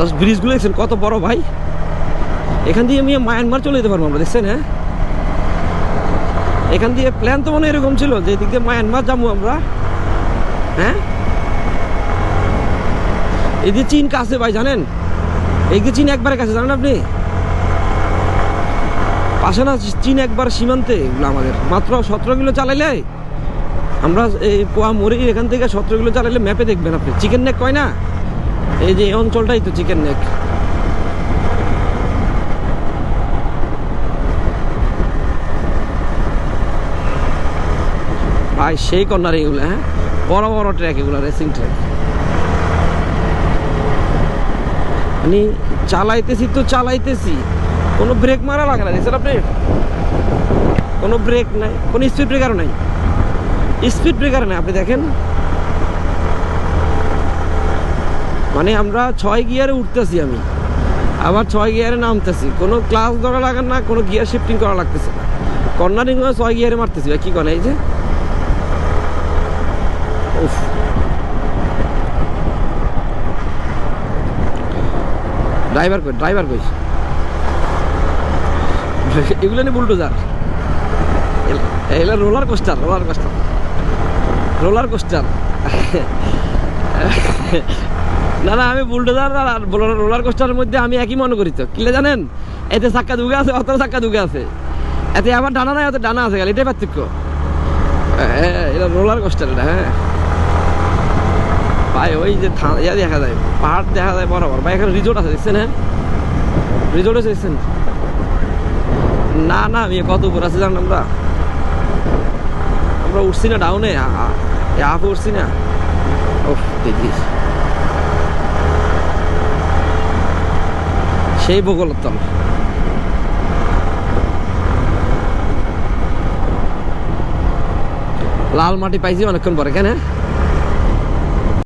Just ব্রিজগুলো দেখছেন, কত বড় ভাই। এখান দিয়ে আমি মায়ানমার চলে যেতে পারব আমরা, দেখছেন হ্যাঁ? এখান দিয়ে প্ল্যান তো মনে এরকম ছিল যে এদিক দিয়ে মায়ানমার যাব আমরা হ্যাঁ? এই যে চীন কাছে ভাই, জানেন? এই যে চীন একবারে কাছে, জানেন আপনি? পাশে না চীন একবার সীমান্তে, এগুলো আমাদের। মাত্র সতেরো কিলো চালাইলে, আমরা এই পোয়া মরি এখান থেকে সতেরো কিলো চালাইলে ম্যাপে দেখবেন আপনি। চিকেন নেক কয় না? এই যে অঞ্চলটাই তো চিকেন নেক ভাই, সেই কর্নার এগুলো হ্যাঁ? বড় বড় ট্র্যাক এগুলো রেসিং ট্র্যাক মানে চালাইতেছি তো চালাইতেছি। কোনো ব্রেক মারা লাগে না, দেখছেন আপনি? কোনো ব্রেক নাই, কোনো স্পিড ব্রেকারও নাই। স্পিড ব্রেকার নাই, আপনি দেখেন? মানে আমরা ছয় গিয়ারে উঠতেছি আমি। আবার ছয় গিয়ারে নামতেছি। কোনো ক্লাস ধরা লাগান না, কোনো গিয়ার শিফটিং করা লাগতেছে না। কর্নারিং ছয় গিয়ারে মারতেছি কী করে এই যে? ড্রাইভার কই ড্রাইভার কই? এগুলো নিয়ে বুলডোজার এগুলো roller coaster roller coaster roller coaster না না আমি বুলডোজার আর রোলার কোস্টারের মধ্যে আমি একই মনে করি তো কিলে জানেন? এতে চাক্কা দুগে আছে অত চাক্কা দুগে আছে। এতে আমার ডানা নাই অত ডানা আছে গেল এটাই পার্থক্য। এটা রোলার কোস্টার এটা হ্যাঁ। ভাই, ওই যে ইয়া দেখা যায়, পাহাড় দেখা যায় বরাবর। ভাই, এখানে রিজোর্ট আছে, দেখছেন হ্যাঁ? রিজোর্ট আছে, দেখছেন? না না, আমি কত উপর আছে জানেন আমরা? আমরা উঠছি না ডাউনে আপে উঠছি না। ও দেখি। সেই বগলের তল লাল মাটি পাইছি অনেকক্ষণ পরে কেন?